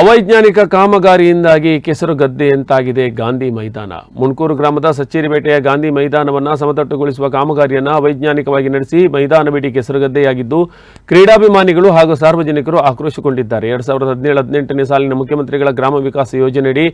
ಅವೈಜ್ಞಾನಿಕ ಕಾಮಗಾರಿಯಿಂದಾಗಿ ಕೆಸರು ಗದ್ದೆಯಂತಾಗಿದೆ ಗಾಂಧಿ ಮೈದಾನ. ಮುಣ್ಕೂರು ಗ್ರಾಮದ ಸಚ್ಚೇರಿಪೇಟೆಯ ಗಾಂಧಿ ಮೈದಾನವನ್ನು ಸಮತಟ್ಟುಗೊಳಿಸುವ ಕಾಮಗಾರಿಯನ್ನು ಅವೈಜ್ಞಾನಿಕವಾಗಿ ನಡೆಸಿ ಮೈದಾನ ಬಿಡಿ ಕೆಸರುಗದ್ದೆಯಾಗಿದ್ದು ಕ್ರೀಡಾಭಿಮಾನಿಗಳು ಹಾಗೂ ಸಾರ್ವಜನಿಕರು ಆಕ್ರೋಶಗೊಂಡಿದ್ದಾರೆ. ಎರಡ್ ಸಾವಿರದ ಹದಿನೇಳು, ಹದಿನೆಂಟನೇ ಸಾಲಿನ ಮುಖ್ಯಮಂತ್ರಿಗಳ ಗ್ರಾಮ ವಿಕಾಸ ಯೋಜನೆಯಡಿ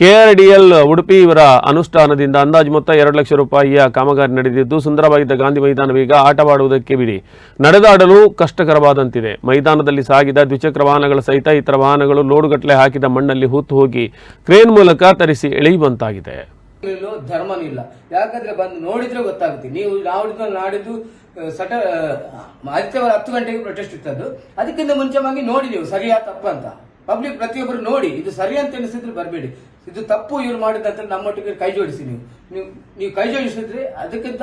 ಕೆಆರ್ಡಿಎಲ್ ಉಡುಪಿ ಇವರ ಅನುಷ್ಠಾನದಿಂದ ಅಂದಾಜು ಮೊತ್ತ ಎರಡು ಲಕ್ಷ ರೂಪಾಯಿಯ ಕಾಮಗಾರಿ ನಡೆದಿದ್ದು, ಸುಂದರವಾಗಿದ್ದ ಗಾಂಧಿ ಮೈದಾನವೀಗ ಆಟವಾಡುವುದಕ್ಕೆ ಬಿಡಿ. ನಡೆದಾಡಲು ಕಷ್ಟಕರವಾದಂತಿದೆ. ಮೈದಾನದಲ್ಲಿ ಸಾಗಿದ ದ್ವಿಚಕ್ರ ವಾಹನಗಳ ಸಹಿತ ಇತರ ವಾಹನಗಳು ಲೋಡುಗಟ್ಟಲೆ ಹಾಕಿದ ಮಣ್ಣಲ್ಲಿ ಹೂತು ಹೋಗಿ ಕ್ರೇನ್ ಮೂಲಕ ತರಿಸಿ ಎಳೆಯುವಂತಾಗಿದೆ. ಧರ್ಮನಿಲ್ಲ ಯಾಕಂದ್ರೆ ಬಂದು ನೋಡಿದ್ರೆ ಗೊತ್ತಾಗುತ್ತೆ. ನೀವು ನಾಡಿದ್ದು ನಾಡಿದ್ದು ಸಟ ಆದಿತ್ಯವಾರ ಹತ್ತು ಗಂಟೆಗೆ ಪ್ರೊಟೆಸ್ಟ್ ಇತ್ತದ್ದು ಅದಕ್ಕಿಂತ ಮುಂಚೆವಾಗಿ ನೋಡಿ ನೀವು, ಸರಿಯಾ ತಪ್ಪು ಅಂತ. ಪಬ್ಲಿಕ್ ಪ್ರತಿಯೊಬ್ಬರು ನೋಡಿ, ಇದು ಸರಿ ಅಂತ ಎನಿಸಿದ್ರೆ ಬರಬೇಡಿ. ಇದು ತಪ್ಪು ಇವ್ರು ಮಾಡಿದಂತ ನಮ್ಮೊಟ್ಟಿಗೆ ಕೈ ಜೋಡಿಸಿ ನೀವು. ನೀವು ನೀವು ಕೈ ಜೋಡಿಸಿದ್ರೆ ಅದಕ್ಕಿಂತ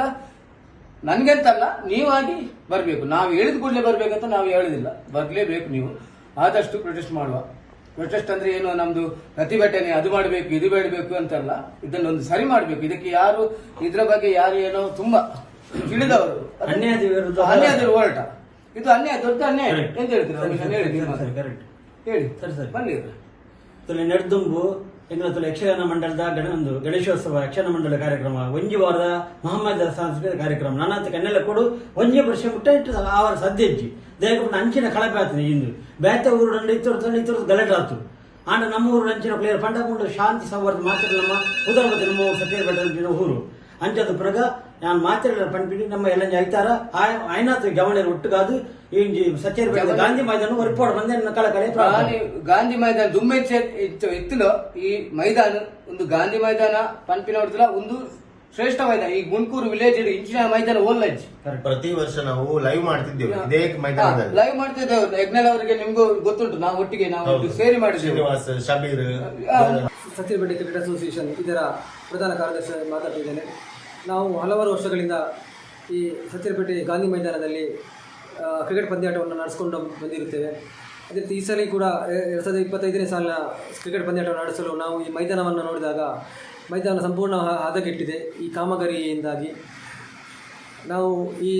ನನ್ಗೆಂತಲ್ಲ, ನೀವಾಗಿ ಬರಬೇಕು. ನಾವು ಹೇಳಿದ ಕೂಡಲೇ ಬರಬೇಕಂತ ನಾವು ಹೇಳುದಿಲ್ಲ. ಬರಲೇಬೇಕು ನೀವು. ಆದಷ್ಟು ಪ್ರೊಟೆಸ್ಟ್ ಮಾಡುವ. ಪ್ರೊಟೆಸ್ಟ್ ಅಂದ್ರೆ ಏನು? ನಮ್ದು ಪ್ರತಿಭಟನೆ ಅದು ಮಾಡಬೇಕು ಇದು ಬೇಡಬೇಕು ಅಂತಲ್ಲ. ಇದನ್ನೊಂದು ಸರಿ ಮಾಡಬೇಕು. ಇದಕ್ಕೆ ಯಾರು ಇದ್ರ ಬಗ್ಗೆ ಯಾರು ಏನೋ ತುಂಬಾ ತಿಳಿದವರು. ಅನ್ಯಾಯದ ವಿರುದ್ಧ ಅನ್ಯಾಯದ ಹೋರಾಟ. ಇದು ಅನ್ಯಾಯ ದೊಡ್ಡ ಅನ್ಯಾಯ. ಎಂತ ಹೇಳ್ತೀರಾ? ಹೇಳಿ ಸರಿ, ಸರಿ, correct. ಹೇಳಿ. ಸರಿ, ಸರಿ. ಬನ್ನಿ ನೆಡ್ದುಂಬು ತುಲೆ ಯಕ್ಷಗಾನ ಮಂಡಲದ ಗಣ ಒಂದು ಗಣೇಶೋತ್ಸವ, ಯಕ್ಷಗಾನ ಮಂಡಲ ಕಾರ್ಯಕ್ರಮ, ಒಂಜಿ ವಾರದ ಮಹಮ್ಮದ ಸಾಂಸ್ಕೃತಿಕ ಕಾರ್ಯಕ್ರಮ ನನ್ನ ಕನ್ನೆಲ್ಲ ಕೊಡು, ಒಂಜಿ ವರ್ಷ ಮುಟ್ಟ ಇಟ್ಟು ಆವರ ಸದ್ಯಜ್ಜಿ ದೇಹಕ್ಕೆ ಅಂಚಿನ ಕಳಪೆ ಆತದೆ ಇಂದು. ಬೇತೆ ಊರು ನಂಡು ಇತ್ತು ಇತ್ತು ಗಲಾಟೆ ಆತು. ಆಂಡ ನಮ್ಮ ಊರು ಅಂಚಿನ ಪ್ಲೇಯರ್ ಪಂಡಕೊಂಡು ಶಾಂತಿ ಸಂವರ್ಧ ಮಾತ್ರ ನಮ್ಮ ಉದಾಹರಣೆ ನಮ್ಮ ಸತ್ಯಬೇಟ ಊರು. ಅಂಚದ ಪ್ರಗ ನಾನು ಮಾತ್ರ ಪಂಪಿಡಿ ನಮ್ಮ ಎಲ್ಲ ಐತಾರ ಆಯ್ನಾತ್ ಒಟ್ಟು ಒಟ್ಟುಗಾದು ಈ ಸಚ್ಚೇರಿ ಗಾಂಧಿ ಮೈದಾನ ರಿಪೋರ್ಟ್ ಬಂದೆ ನನ್ನ ಕಳ ಕಳೆ ಗಾಂಧಿ ಮೈದಾನ ದುಮ್ಮೆ ಇತ್ತು ಇತ್ತಲೋ ಈ ಮೈದಾನ ಒಂದು ಗಾಂಧಿ ಮೈದಾನ ಪಂಪಿನ ಹೊಡೆದಿಲ್ಲ ಒಂದು ಶ್ರೇಷ್ಠ ಮೈದಾನ. ಈ ಗುಂಟೂರು ವಿಲೇಜ್ ಇಂಚಿನ ಮೈದಾನ ಓಲ್ಲಜ್ ಪ್ರತಿ ವರ್ಷ ನಾವು ಲೈವ್ ಮಾಡ್ತಿದ್ದೇವೆ ಇದೇ ಮೈದಾನದಲ್ಲಿ. ಲೈವ್ ಮಾಡ್ತಿದ್ದೇವೆ. ಯಜ್ಞಲ್ ಅವರಿಗೆ ನಿಮ್ಗೂ ಗೊತ್ತುಂಟು ನಾವು ಒಟ್ಟಿಗೆ ನಾವು ಸೇರಿ ಮಾಡಿದ್ದೇವೆ. ಶ್ರೀನಿವಾಸ್ ಶಬೀರ್ ಸತ್ಯಪೇಟೆ ಕ್ರಿಕೆಟ್ ಅಸೋಸಿಯೇಷನ್ ಇದರ ಪ್ರಧಾನ ಕಾರ್ಯದರ್ಶಿ ಮಾತಾಡ್ತಿದ್ದೇನೆ. ನಾವು ಹಲವಾರು ವರ್ಷಗಳಿಂದ ಈ ಸತ್ಯಪೇಟೆ ಗಾಂಧಿ ಮೈದಾನದಲ್ಲಿ ಕ್ರಿಕೆಟ್ ಪಂದ್ಯಾಟವನ್ನು ನಡೆಸಿಕೊಂಡು ಬಂದಿರುತ್ತೇವೆ. ಅದೇ ರೀತಿ ಈ ಸಲ ಕೂಡ ಎರಡು ಸಾವಿರದ ಇಪ್ಪತ್ತೈದನೇ ಸಾಲಿನ ಕ್ರಿಕೆಟ್ ಪಂದ್ಯಾಟವನ್ನು ನಡೆಸಲು ನಾವು ಈ ಮೈದಾನವನ್ನು ನೋಡಿದಾಗ ಮೈದಾನ ಸಂಪೂರ್ಣ ಹದಗೆಟ್ಟಿದೆ. ಈ ಕಾಮಗಾರಿಯಿಂದಾಗಿ ನಾವು ಈ